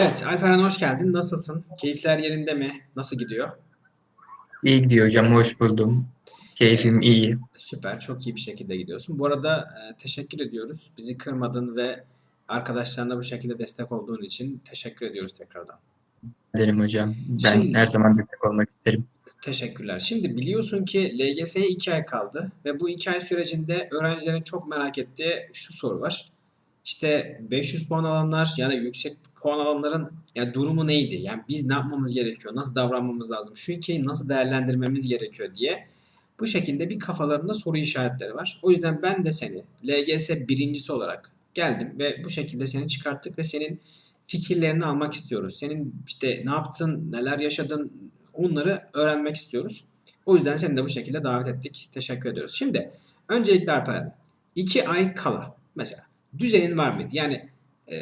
Evet, Alperen hoş geldin. Nasılsın? Keyifler yerinde mi? Nasıl gidiyor? İyi gidiyor hocam, hoş buldum. Keyfim iyi. süper, çok iyi bir şekilde gidiyorsun. Bu arada e, teşekkür ediyoruz. Bizi kırmadın ve arkadaşlarına bu şekilde destek olduğun için teşekkür ediyoruz tekrardan. Ederim hocam. Ben Şimdi, her zaman destek olmak isterim. teşekkürler. Şimdi biliyorsun ki LGS'ye 2 ay kaldı ve bu 2 ay sürecinde öğrencilerin çok merak ettiği şu soru var. İşte 500 puan alanlar yani yüksek puan alanların yani durumu neydi? Yani biz ne yapmamız gerekiyor? Nasıl davranmamız lazım? Şu ülkeyi nasıl değerlendirmemiz gerekiyor diye bu şekilde bir kafalarında soru işaretleri var. O yüzden ben de seni LGS birincisi olarak geldim ve bu şekilde seni çıkarttık ve senin fikirlerini almak istiyoruz. Senin işte ne yaptın, neler yaşadın onları öğrenmek istiyoruz. O yüzden seni de bu şekilde davet ettik. Teşekkür ediyoruz. Şimdi öncelikle Alperen 2 ay kala mesela düzenin var mıydı? Yani e,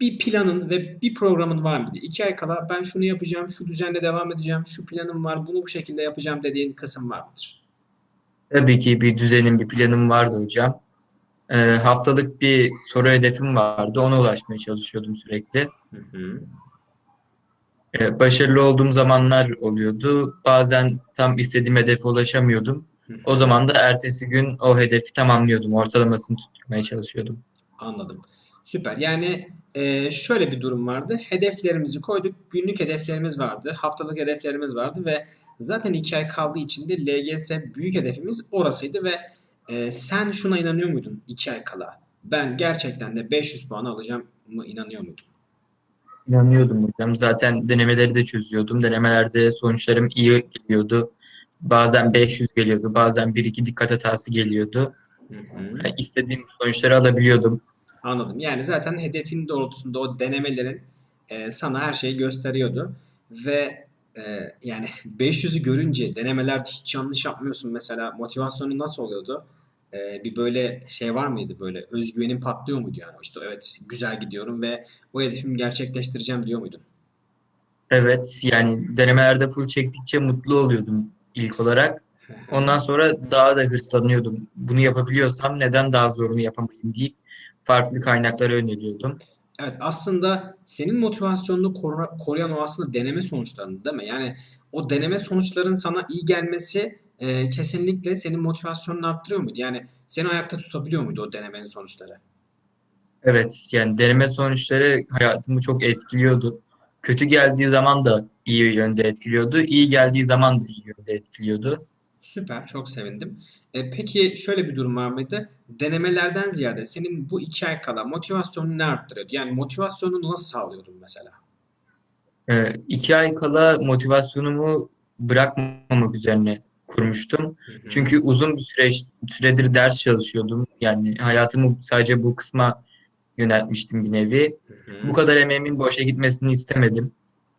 bir planın ve bir programın var mıydı? İki ay kala ben şunu yapacağım, şu düzenle devam edeceğim, şu planım var, bunu bu şekilde yapacağım dediğin kısım var mıdır? Tabii ki bir düzenim, bir planım vardı hocam. Ee, haftalık bir soru hedefim vardı. Ona ulaşmaya çalışıyordum sürekli. Hı hı, Ee, başarılı olduğum zamanlar oluyordu. Bazen tam istediğim hedefe ulaşamıyordum. O zaman da ertesi gün o hedefi tamamlıyordum. Ortalamasını tutturmaya çalışıyordum. Anladım. Süper. Yani e, şöyle bir durum vardı. Hedeflerimizi koyduk. Günlük hedeflerimiz vardı. Haftalık hedeflerimiz vardı ve zaten iki ay kaldığı için de LGS büyük hedefimiz orasıydı ve e, sen şuna inanıyor muydun iki ay kala? Ben gerçekten de 500 puan alacağım mı inanıyor muydun? İnanıyordum hocam. Zaten denemeleri de çözüyordum. Denemelerde sonuçlarım iyi geliyordu. Bazen 500 geliyordu. Bazen bir iki dikkat hatası geliyordu. Hı hı. Yani istediğim sonuçları alabiliyordum. Anladım. Yani zaten hedefin doğrultusunda o denemelerin e, sana her şeyi gösteriyordu ve e, yani 500'ü görünce denemelerde hiç yanlış yapmıyorsun mesela motivasyonun nasıl oluyordu? E, bir böyle şey var mıydı böyle özgüvenin patlıyor muydu yani? İşte evet güzel gidiyorum ve o hedefimi gerçekleştireceğim diyor muydun? Evet, yani denemelerde full çektikçe mutlu oluyordum ilk olarak. Ondan sonra daha da hırslanıyordum. Bunu yapabiliyorsam neden daha zorunu yapamayayım deyip farklı kaynaklara yöneliyordum. Evet aslında senin motivasyonunu koru- koruyan o aslında deneme sonuçlarında değil mi? Yani o deneme sonuçların sana iyi gelmesi e, kesinlikle senin motivasyonunu arttırıyor muydu? Yani seni ayakta tutabiliyor muydu o denemenin sonuçları? Evet, yani deneme sonuçları hayatımı çok etkiliyordu. Kötü geldiği zaman da iyi yönde etkiliyordu. İyi geldiği zaman da iyi yönde etkiliyordu. Süper, çok sevindim. E, peki şöyle bir durum var mıydı? Denemelerden ziyade senin bu iki ay kala motivasyonunu ne arttırıyordu? Yani motivasyonunu nasıl sağlıyordun mesela? Ee, iki ay kala motivasyonumu bırakmamak üzerine kurmuştum. Hı hı, Çünkü uzun bir süreç, süredir ders çalışıyordum. Yani hayatımı sadece bu kısma yöneltmiştim bir nevi. hı Bu hı. kadar emeğimin boşa gitmesini istemedim.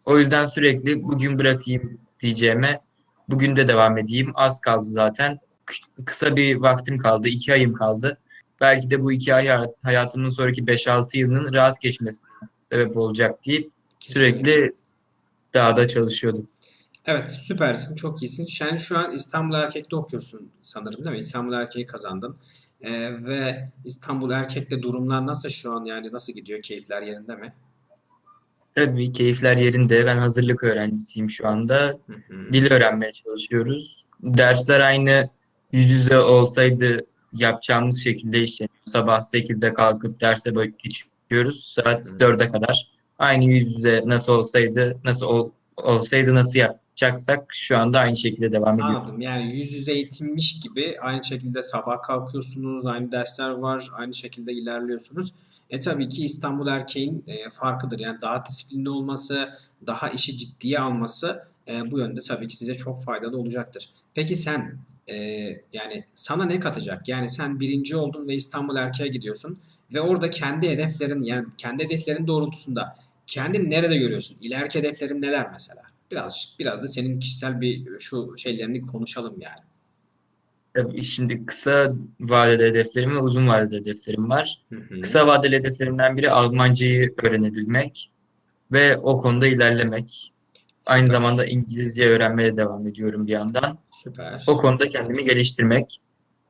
O yüzden sürekli bugün bırakayım diyeceğime bugün de devam edeyim. Az kaldı zaten. Kı- Kısa bir vaktim kaldı. iki ayım kaldı. Belki de bu iki ay hayat- hayatımın sonraki beş altı yılının rahat geçmesine sebep olacak deyip Kesinlikle. sürekli daha da çalışıyordum. Evet, süpersin, çok iyisin. Sen şu an İstanbul Erkek'te okuyorsun sanırım değil mi? İstanbul Erkek'i kazandın. Ee, ve İstanbul Erkek'te durumlar nasıl şu an yani nasıl gidiyor? Keyifler yerinde mi? Tabii keyifler yerinde. Ben hazırlık öğrencisiyim şu anda. Hı hı. Dil öğrenmeye çalışıyoruz. Dersler aynı yüz yüze olsaydı yapacağımız şekilde işleniyor. Sabah sekizde kalkıp derse böyle geçiyoruz. Saat hı. dörde kadar. Aynı yüz yüze nasıl olsaydı, nasıl ol- olsaydı nasıl yapacaksak şu anda aynı şekilde devam ediyor. Anladım. Yani yüz yüze eğitimmiş gibi aynı şekilde sabah kalkıyorsunuz, aynı dersler var, aynı şekilde ilerliyorsunuz. E tabii ki İstanbul Erkeğin e, farkıdır. Yani daha disiplinli olması, daha işi ciddiye alması e, bu yönde tabii ki size çok faydalı olacaktır. Peki sen e, yani sana ne katacak? Yani sen birinci oldun ve İstanbul Erkeğe gidiyorsun ve orada kendi hedeflerin yani kendi hedeflerin doğrultusunda kendini nerede görüyorsun? İleriki hedeflerin neler mesela? Biraz biraz da senin kişisel bir şu şeylerini konuşalım yani. Tabii şimdi kısa vadeli hedeflerim ve uzun vadeli hedeflerim var. Hı hı. Kısa vadeli hedeflerimden biri Almancayı öğrenebilmek ve o konuda ilerlemek. Aynı Süper. zamanda İngilizce öğrenmeye devam ediyorum bir yandan. O Süper. konuda kendimi geliştirmek.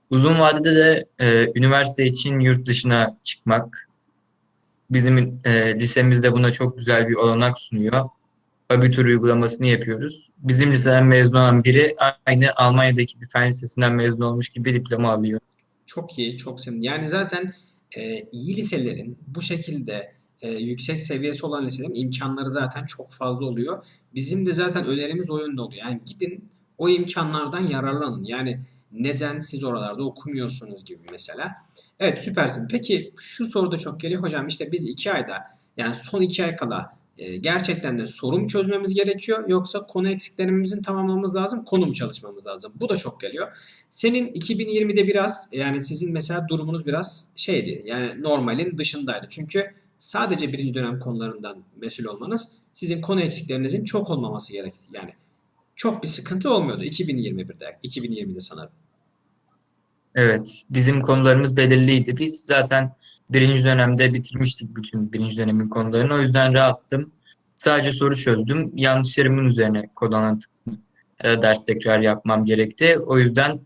Uzun vadede de e, üniversite için yurt dışına çıkmak. Bizim e, lisemiz de buna çok güzel bir olanak sunuyor. Abitur uygulamasını yapıyoruz. Bizim liseden mezun olan biri aynı Almanya'daki bir fen lisesinden mezun olmuş gibi diploma alıyor. Çok iyi, çok sevindim. Yani zaten e, iyi liselerin bu şekilde e, yüksek seviyesi olan liselerin imkanları zaten çok fazla oluyor. Bizim de zaten önerimiz o yönde oluyor. Yani gidin o imkanlardan yararlanın. Yani neden siz oralarda okumuyorsunuz gibi mesela. Evet süpersin. Peki şu soru da çok geliyor. Hocam işte biz iki ayda yani son iki ay kala e, gerçekten de soru mu çözmemiz gerekiyor yoksa konu eksiklerimizin tamamlamamız lazım, konu mu çalışmamız lazım? Bu da çok geliyor. Senin 2020'de biraz yani sizin mesela durumunuz biraz şeydi yani normalin dışındaydı. Çünkü sadece birinci dönem konularından mesul olmanız sizin konu eksiklerinizin çok olmaması gerekti. Yani çok bir sıkıntı olmuyordu 2021'de, 2020'de sanırım. Evet, bizim konularımız belirliydi. Biz zaten birinci dönemde bitirmiştik bütün birinci dönemin konularını. O yüzden rahattım. Sadece soru çözdüm. Yanlışlarımın üzerine kod ya da ders tekrar yapmam gerekti. O yüzden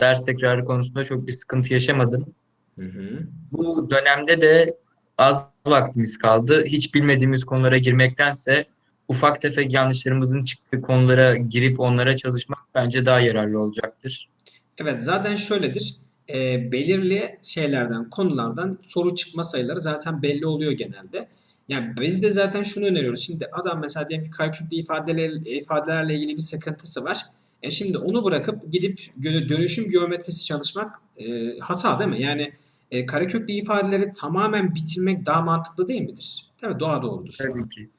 ders tekrarı konusunda çok bir sıkıntı yaşamadım. Hı hı. Bu dönemde de az vaktimiz kaldı. Hiç bilmediğimiz konulara girmektense ufak tefek yanlışlarımızın çıktığı konulara girip onlara çalışmak bence daha yararlı olacaktır. Evet zaten şöyledir. E, belirli şeylerden, konulardan soru çıkma sayıları zaten belli oluyor genelde. Yani biz de zaten şunu öneriyoruz. Şimdi adam mesela diyelim ki kareküklü ifadeler, ifadelerle ilgili bir sıkıntısı var. E şimdi onu bırakıp gidip dönüşüm geometrisi çalışmak e, hata değil mi? Yani e, kareköklü ifadeleri tamamen bitirmek daha mantıklı değil midir? Mi? Doğa doğrudur. Tabii ki.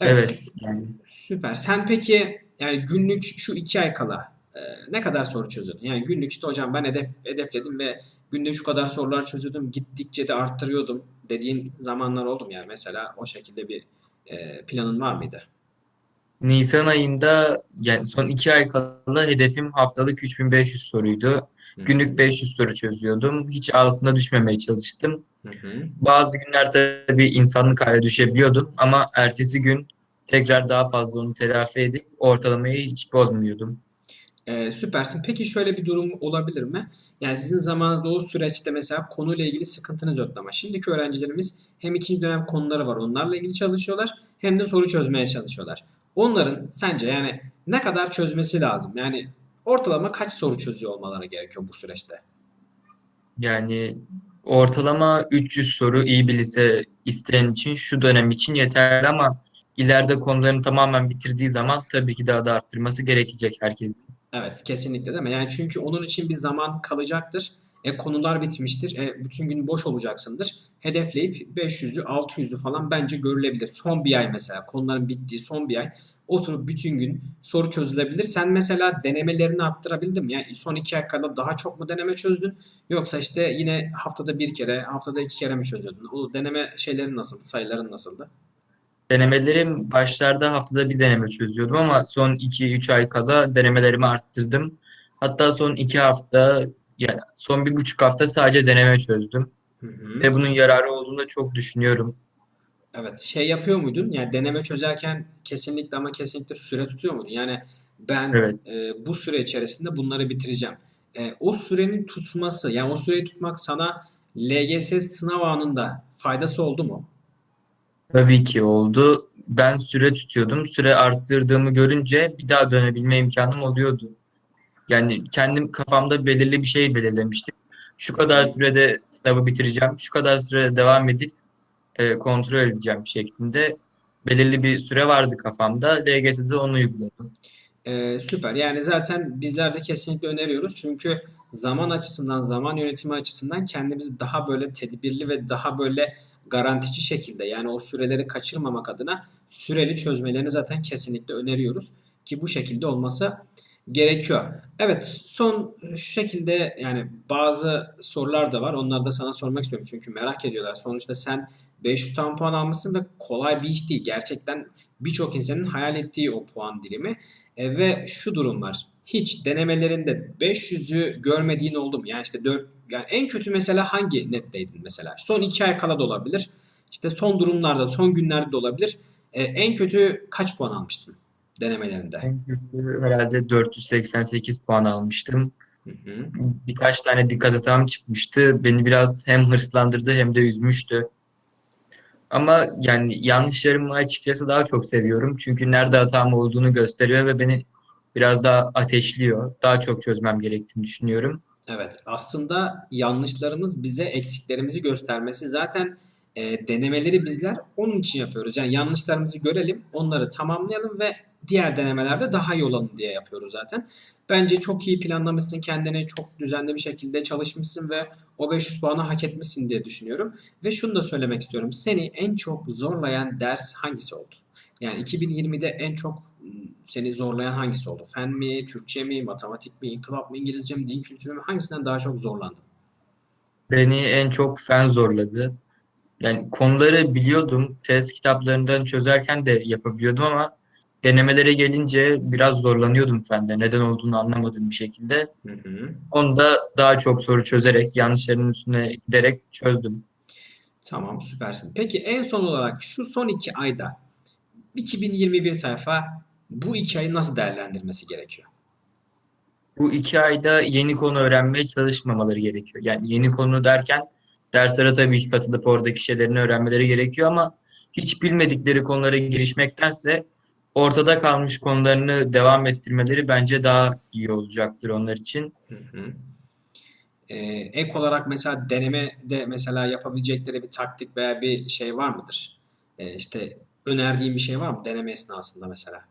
Evet, Evet, yani süper. Sen peki yani günlük şu iki ay kala ne kadar soru çözüyordun? Yani günlük işte hocam ben hedef hedefledim ve günde şu kadar sorular çözüyordum. Gittikçe de arttırıyordum dediğin zamanlar oldu mu? Yani mesela o şekilde bir e, planın var mıydı? Nisan ayında yani son iki ay kala hedefim haftalık 3500 soruydu. Hı Günlük hı. 500 soru çözüyordum. Hiç altına düşmemeye çalıştım. Hı hı. Bazı günler tabii insanlık hale düşebiliyordum ama ertesi gün tekrar daha fazla onu telafi edip ortalamayı hiç bozmuyordum. Ee, süpersin. Peki şöyle bir durum olabilir mi? Yani sizin zamanınızda o süreçte mesela konuyla ilgili sıkıntınız yoktu ama şimdiki öğrencilerimiz hem ikinci dönem konuları var onlarla ilgili çalışıyorlar hem de soru çözmeye çalışıyorlar. Onların sence yani ne kadar çözmesi lazım? Yani ortalama kaç soru çözüyor olmaları gerekiyor bu süreçte? Yani ortalama 300 soru iyi bir lise isteyen için şu dönem için yeterli ama ileride konularını tamamen bitirdiği zaman tabii ki daha da arttırması gerekecek herkesin. Evet, kesinlikle değil mi? Yani çünkü onun için bir zaman kalacaktır. E, konular bitmiştir. E, bütün gün boş olacaksındır. Hedefleyip 500'ü, 600'ü falan bence görülebilir. Son bir ay mesela konuların bittiği son bir ay oturup bütün gün soru çözülebilir. Sen mesela denemelerini arttırabildin mi? Yani son iki ay kadar daha çok mu deneme çözdün? Yoksa işte yine haftada bir kere, haftada iki kere mi çözüyordun? O deneme şeylerin nasıldı? Sayıların nasıldı? Denemelerim başlarda haftada bir deneme çözüyordum ama son 2-3 ay kala denemelerimi arttırdım. Hatta son 2 hafta yani son bir buçuk hafta sadece deneme çözdüm. Hı hı. Ve bunun yararı olduğunu da çok düşünüyorum. Evet, şey yapıyor muydun? Yani deneme çözerken kesinlikle ama kesinlikle süre tutuyor muydun? Yani ben Evet. e, bu süre içerisinde bunları bitireceğim. E, o sürenin tutması, yani o süreyi tutmak sana LGS sınav anında faydası oldu mu? Tabii ki oldu. Ben süre tutuyordum. Süre arttırdığımı görünce bir daha dönebilme imkanım oluyordu. Yani kendim kafamda belirli bir şey belirlemiştim. Şu kadar sürede sınavı bitireceğim, şu kadar sürede devam edip e, kontrol edeceğim şeklinde belirli bir süre vardı kafamda. LGS'de onu uyguladım. Ee, süper. Yani zaten bizler de kesinlikle öneriyoruz. Çünkü zaman açısından, zaman yönetimi açısından kendimizi daha böyle tedbirli ve daha böyle garantici şekilde yani o süreleri kaçırmamak adına süreli çözmelerini zaten kesinlikle öneriyoruz. Ki bu şekilde olması gerekiyor. Evet, son şekilde yani bazı sorular da var. Onları da sana sormak istiyorum çünkü merak ediyorlar. Sonuçta sen 500 tam puan almışsın ve kolay bir iş değil. Gerçekten birçok insanın hayal ettiği o puan dilimi. E, ve şu durum var. Hiç denemelerinde 500'ü görmediğin oldu mu? Yani işte 4 yani en kötü mesela hangi netteydin mesela? Son 2 ay kala da olabilir. İşte son durumlarda, son günlerde de olabilir. E, en kötü kaç puan almıştın denemelerinde? En kötü herhalde 488 puan almıştım. Hı hı. Birkaç tane dikkat hatam çıkmıştı. Beni biraz hem hırslandırdı hem de üzmüştü. Ama yani yanlışlarımı açıkçası daha çok seviyorum. Çünkü nerede hatam olduğunu gösteriyor ve beni biraz daha ateşliyor. Daha çok çözmem gerektiğini düşünüyorum. Evet, aslında yanlışlarımız bize eksiklerimizi göstermesi. Zaten e, denemeleri bizler onun için yapıyoruz. Yani yanlışlarımızı görelim, onları tamamlayalım ve diğer denemelerde daha iyi olalım diye yapıyoruz zaten. Bence çok iyi planlamışsın kendini, çok düzenli bir şekilde çalışmışsın ve o 500 puanı hak etmişsin diye düşünüyorum. Ve şunu da söylemek istiyorum. Seni en çok zorlayan ders hangisi oldu? Yani 2020'de en çok seni zorlayan hangisi oldu? Fen mi, Türkçe mi, matematik mi, inkılap mı, İngilizce mi, din kültürü mü? Hangisinden daha çok zorlandın? Beni en çok fen zorladı. Yani konuları biliyordum. Test kitaplarından çözerken de yapabiliyordum ama denemelere gelince biraz zorlanıyordum fende. Neden olduğunu anlamadığım bir şekilde. Hı hı. Onu da daha çok soru çözerek, yanlışların üstüne giderek çözdüm. Tamam, süpersin. Peki en son olarak şu son iki ayda 2021 tayfa bu iki ayı nasıl değerlendirmesi gerekiyor? Bu iki ayda yeni konu öğrenmeye çalışmamaları gerekiyor. Yani yeni konu derken derslere tabii ki katılıp oradaki şeylerini öğrenmeleri gerekiyor ama hiç bilmedikleri konulara girişmektense ortada kalmış konularını devam ettirmeleri bence daha iyi olacaktır onlar için. Hı hı. Ee, ek olarak mesela denemede mesela yapabilecekleri bir taktik veya bir şey var mıdır? Ee, işte önerdiğin bir şey var mı deneme esnasında mesela?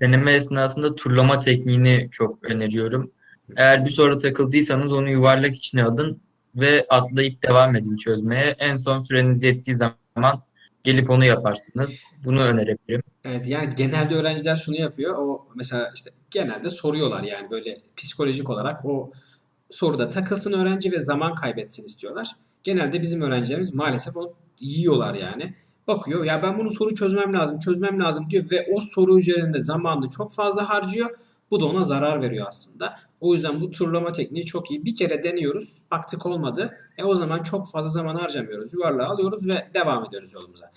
Deneme esnasında turlama tekniğini çok öneriyorum. Eğer bir soru takıldıysanız onu yuvarlak içine alın ve atlayıp devam edin çözmeye. En son süreniz yettiği zaman gelip onu yaparsınız. Bunu önerebilirim. Evet yani genelde öğrenciler şunu yapıyor. O mesela işte genelde soruyorlar yani böyle psikolojik olarak o soruda takılsın öğrenci ve zaman kaybetsin istiyorlar. Genelde bizim öğrencilerimiz maalesef onu yiyorlar yani. Bakıyor ya ben bunu soru çözmem lazım, çözmem lazım diyor ve o soru üzerinde zamanını çok fazla harcıyor. Bu da ona zarar veriyor aslında. O yüzden bu turlama tekniği çok iyi. Bir kere deniyoruz, baktık olmadı. E o zaman çok fazla zaman harcamıyoruz. Yuvarlağı alıyoruz ve devam ediyoruz yolumuza.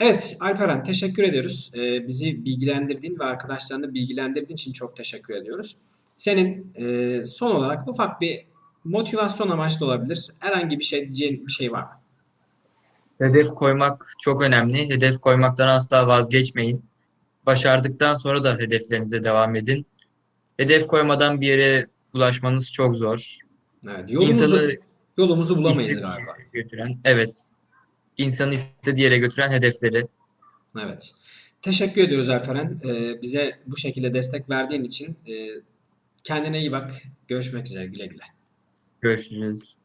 Evet Alperen teşekkür ediyoruz. Ee, bizi bilgilendirdiğin ve arkadaşlarını bilgilendirdiğin için çok teşekkür ediyoruz. Senin e, son olarak ufak bir motivasyon amaçlı olabilir. Herhangi bir şey diyeceğin bir şey var mı? Hedef koymak çok önemli. Hedef koymaktan asla vazgeçmeyin. Başardıktan sonra da hedeflerinize devam edin. Hedef koymadan bir yere ulaşmanız çok zor. Evet, yolumuzu İnsanı yolumuzu bulamayız galiba. götüren, evet, insanı istediği yere götüren hedefleri. Evet. Teşekkür ediyoruz Alperen. Ee, bize bu şekilde destek verdiğin için. Ee, kendine iyi bak. Görüşmek üzere. Güle güle. Görüşürüz.